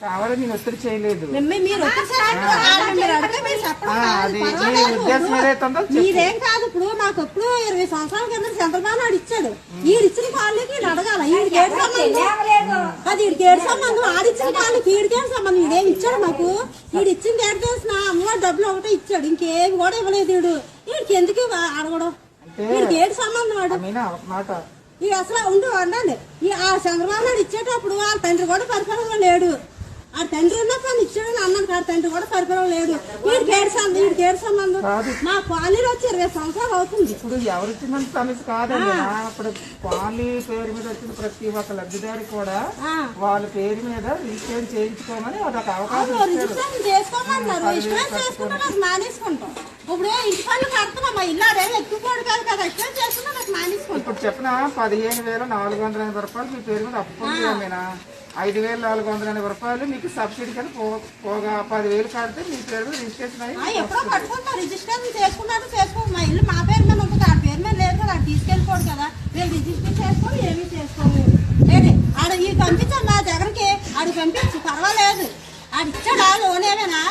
కావాలని నేను ఒత్తిడి చేయలేదు. మిమ్మల్ని మీరు కాదు, అది మీ పర్వాలేదు. ఉద్దేశం ఏదైతుందో చెప్పు. మీరేం కాదు ఇప్పుడు మాకు ఎప్పుడు ఇరవై సంవత్సరాల కింద చంద్రబాబు నాయుడు ఇచ్చాడు. ఈ ఇచ్చిన కాళ్ళకి ఈయన అడగాల. ఈడికి ఏడు సంబంధం? అది ఈడికి ఏడు సంబంధం? ఆడిచ్చిన కాళ్ళకి ఈడికేం సంబంధం? ఈడేమి ఇచ్చాడు మాకు? ఈడు ఇచ్చింది ఏడు తెలిసిన? అమ్మ డబ్బులు ఒకటే ఇచ్చాడు. ఇంకేమి కూడా ఇవ్వలేదు ఈడు. వీడికి ఎందుకు ఇవ్వ- అడగడం? అంటే వీడికి ఏడు సంబంధం వాడు మాట. ఈ అసలు ఉండు ఉండండి ఈ ఆ చంద్రబాబు నాయుడు ఇచ్చేటప్పుడు వాళ్ళ తండ్రి కూడా పరిపాలనలో లేడు. ఆ తండ్రి ఉన్నప్పుడు ఇచ్చాడని అన్నాను కాదు తండ్రి కూడా పరిపాలన లేడు వీడికి ఏడు సంబంధం వీడికి ఏడు సంబంధం కాదు. మా కాలనీలో వచ్చి ఇరవై సంవత్సరాలు అవుతుంది. ఇప్పుడు ఎవరు ఇచ్చినంత సమస్య కాదండి. నా ఇప్పుడు పాలి పేరు మీద వచ్చిన ప్రతి ఒక్క లబ్ధిదారి కూడా. వాళ్ళ పేరు మీద రిజిస్ట్రేషన్ చేయించుకోమని అదొక అవకాశం రిజిస్ట్రేషన్ చేసుకోమన్నారు. ఇష్టం చేసుకుంటే నాకు మానేసుకుంటాం. ఇప్పుడు ఇంటి పనులు కడుతున్నాం ఇల్లు అదేమి ఎక్కువ కాదు కదా. ఇష్టం చేసుకుంటే నాకు మానేసుకుంటాం. ఇప్పుడు చెప్పిన పదిహేను వేల నాలుగు వందల ఎనభై రూపాయలు మీ పేరు మీద అప్పు ఉంది మీనా ఐదు వేల నాలుగు వందల ఎనభై రూపాయలు మీకు సబ్సిడీ కింద పోగా పదివేలు కడితే మీ పేరు మీద రిజిస్ట్రేషన్ ఆ, అయ్యి ఎప్పుడో కట్టుకుంటాం రిజిస్ట్రేషన్ చేసుకున్నారు చేసుకో మా ఇల్లు మా పేరు మీద ఉంటుంది. ఆ పేరు మీద లేదు కదా. అది తీసుకెళ్ళిపోడు కదా. మేము రిజిస్టర్ చేసుకోము ఏమీ చేసుకోము ఆడ ఈ పంపించాం మా దగ్గరికి ఆడు పంపించు. పర్వాలేదు. ఆడు ఇచ్చాడా. లోన్ ఏమైనా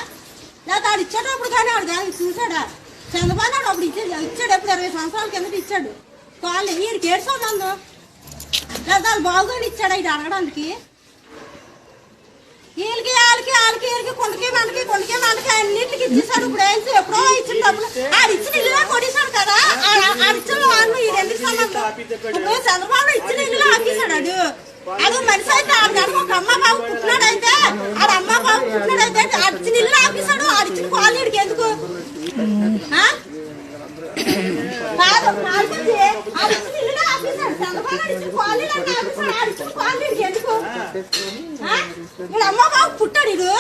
లేకపోతే ఆడు ఇచ్చేటప్పుడు కానీ ఆడు దానికి చూసాడా చంద్రబాబు నాయుడు అప్పుడు ఇచ్చాడు ఇచ్చాడు ఎప్పుడు? ఇరవై సంవత్సరాల కిందట ఇచ్చాడు. కాళ్ళు వీడికి ఏడు సంబంధం లేదా వాళ్ళు బాగుని ఇచ్చాడా? ఇది అడగడానికి? వీళ్ళకి వాళ్ళకి వాళ్ళకి వీళ్ళకి కొండకి మనకి కొండకి మనకి అన్నింటికి ఇచ్చేసాడు ఇప్పుడు ఏంటి ఎప్పుడో ఇచ్చిన డబ్బులు. ఆడు ఇచ్చిన ఇల్లు కొట్టేశాడు కదా. ఆ- ఇచ్చిన వాళ్ళు ఈ రెండు సంబంధం? చంద్రబాబు ఇచ్చిన ఇల్లు ఆపేశాడు ఆడు. అది మనిషి అయితే ఆడ కనుక ఒక అమ్మ బాబు పుట్టినాడైతే ఆడు అమ్మ బాబు పుట్టినాడైతే ఆడ ఇచ్చిన ఇల్లు ఆపేశాడు ఆడ ఇచ్చిన కాలనీడికి ఎందుకు ఆ? కాదు కాల్పించి ఆడ ఇచ్చిన ఇల్లు ఆపేశాడు చంద్రబాబు నాయుడు ఇచ్చిన కాలనీలు అన్నీ ఆపేశాడు ఆడ ఇచ్చిన కాలనీడికి ఎందుకు ఆ? వీడు అమ్మ బాబు పుట్టాడు వీడు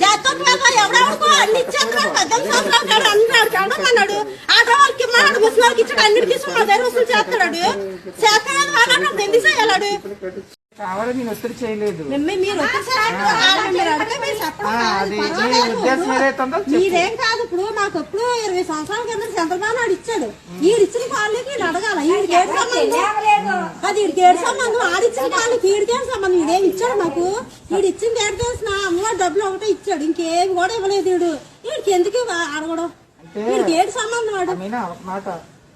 జాతర అన్ని ఇచ్చేస్తున్నాడు అన్నాడు ఆటో వాళ్ళకి ఇమ్మన్నాడు ముసలి వాళ్ళకి ఇచ్చాడు అన్నిటికీ ఇస్తున్నాడు వసూలు చేస్తున్నాడు చేస్తాడు ఎందుకు చేయాలాడు కావాలని నేను ఒత్తిడి చేయలేదు. మిమ్మల్ని మీరు కాదు, అది మీ పర్వాలేదు. ఉద్దేశం ఏదైతుందో చెప్పు. మీరేం కాదు ఇప్పుడు మాకు ఎప్పుడు ఇరవై సంవత్సరాల కింద చంద్రబాబు నాయుడు ఇచ్చాడు. ఈ ఇచ్చిన కాళ్ళకి ఈయన అడగాల. ఈడికి ఏడు సంబంధం? అది ఈడికి ఏడు సంబంధం? ఆడిచ్చిన కాళ్ళకి ఈడికేం సంబంధం? ఈడేమి ఇచ్చాడు మాకు? ఈడు ఇచ్చింది ఏడు తెలిసిన అమ్మ డబ్బులు ఒకటే ఇచ్చాడు. ఇంకేమి కూడా ఇవ్వలేదు ఈడు. వీడికి ఎందుకు అడగడం? అంటే వీడికి ఏడు సంబంధం వాడు మాట.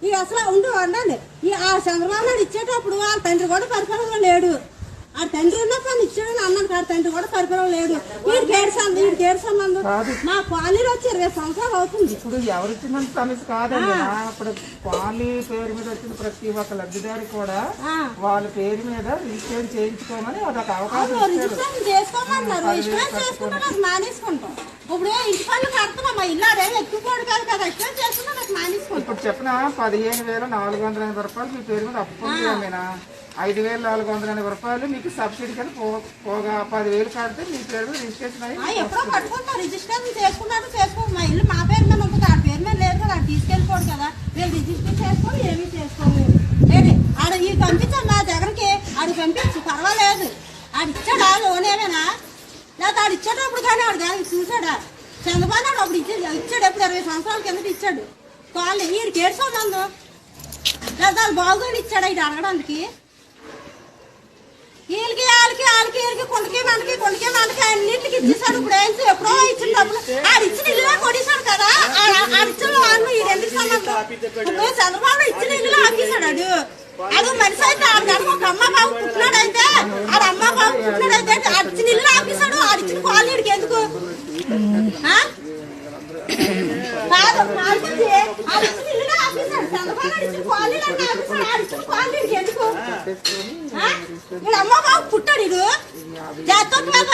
ఇక అసలు ఉండు ఉండండి ఈ ఆ చంద్రబాబు నాయుడు ఇచ్చేటప్పుడు వాళ్ళ తండ్రి కూడా పరిపాలనలో లేడు. ఆ తండ్రి ఉన్నప్పుడు ఇచ్చాడని అన్నాను కాదు తండ్రి కూడా ఏడు సంబంధం వీడికి ఏడు సంబంధం కాదు. మా కాలనీలో వచ్చి ఇరవై సంవత్సరాలు అవుతుంది. ఇప్పుడు ఎవరు ఇచ్చినంత సమస్య కాదండి. నా ఇప్పుడు పాలి పేరు మీద వచ్చిన ప్రతి ఒక్క లబ్ధిదారి కూడా. వాళ్ళ పేరు మీద రిజిస్ట్రేషన్ చేయించుకోమని అదొక అవకాశం రిజిస్ట్రేషన్ చేసుకోమన్నారు. ఇష్టం చేసుకుంటే నాకు మానేసుకుంటాం. ఇప్పుడు ఇంటి పనులు కడుతున్నాం. మా ఇల్లు అదేమి ఎక్కువ కాదు కదా. ఇష్టం చేసుకుంటే నాకు మానేసుకుంటాం. ఇప్పుడు చెప్పిన పదిహేను వేల నాలుగు వందల ఎనభై రూపాయలు మీ పేరు మీద అప్పు ఉంది ఐదు వేల నాలుగు వందల ఎనభై రూపాయలు మీకు సబ్సిడీ కింద పో- పోగా పదివేలు కడితే మీ పేరు మీద రిజిస్ట్రేషన్ ఆ, అయ్యి ఎప్పుడో కట్టుకుంటాం రిజిస్ట్రేషన్ చేసుకున్నాడు చేసుకో మా ఇల్లు మా పేరు మీద ఉంటుంది ఆ పేరు మీద లేదు కదా అది తీసుకెళ్ళిపోడు కదా. మేము రిజిస్టర్ చేసుకోము ఏమీ చేసుకోము ఆడ ఈ పంపించాం నా జగన్కి ఆడు పంపించు పర్వాలేదు. ఆడు ఇచ్చాడా లోన్ ఏమైనా? లేకపోతే ఆడు ఇచ్చేటప్పుడు కానీ ఆడు దానికి చూసాడా చంద్రబాబు నాయుడు అప్పుడు ఇచ్చాడు ఇచ్చాడు ఎప్పుడు? ఇరవై సంవత్సరాల కిందట ఇచ్చాడు. కాళ్ళు వీడికి ఏడు సంబంధం లేదా వాళ్ళు బాగుని ఇచ్చాడా ఇది అడగడానికి? వీళ్ళకి వాళ్ళకి వాళ్ళకి వీళ్ళకి కొండకి మనకి కొండకి మనకి అన్నింటికి ఇచ్చేసాడు ఇప్పుడు. ఏంటి ఎప్పుడో ఇచ్చిన డబ్బులు. ఆడు ఇచ్చిన ఇల్లు కొట్టేశాడు కదా. ఇచ్చిన వాళ్ళు ఈ రెండు సంబంధం చంద్రబాబు ఇచ్చిన ఇల్లు ఆపేశాడు ఆడు. అది మనిషి అయితే ఆడు ఒక అమ్మ బాబు పుట్టినాడు అయితే ఆడ అమ్మ బాబు పుట్టినాడు అయితే ఆడిచ్చిన ఇల్లు ఆపేశాడు. ఆడిచ్చిన ఇచ్చిన కాలనీడికి ఎందుకు ఆ? కాదు కాల్పించి ఆడు ఇచ్చిన ఇల్లు ఆపేశాడు చంద్రబాబు నాయుడు ఇచ్చిన కాలనీలు అంటే ఆపేశాడు ఆడు ఇచ్చిన కాలనీడికి ఎందుకు ఆ? వీడు అమ్మ బాబు పుట్టాడు వీడు జాతర మీద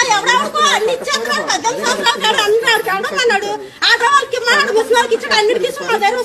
అన్ని ఇచ్చేస్తున్నాడు పద్దెనిమిది సంవత్సరాలు కాదు అన్నాడు కాడమన్నాడు ఆటో వాళ్ళకి ఇమ్మన్నాడు ముసలి వాళ్ళకి ఇచ్చాడు అన్నిటికీ ఇస్తున్నాడు దగ్గర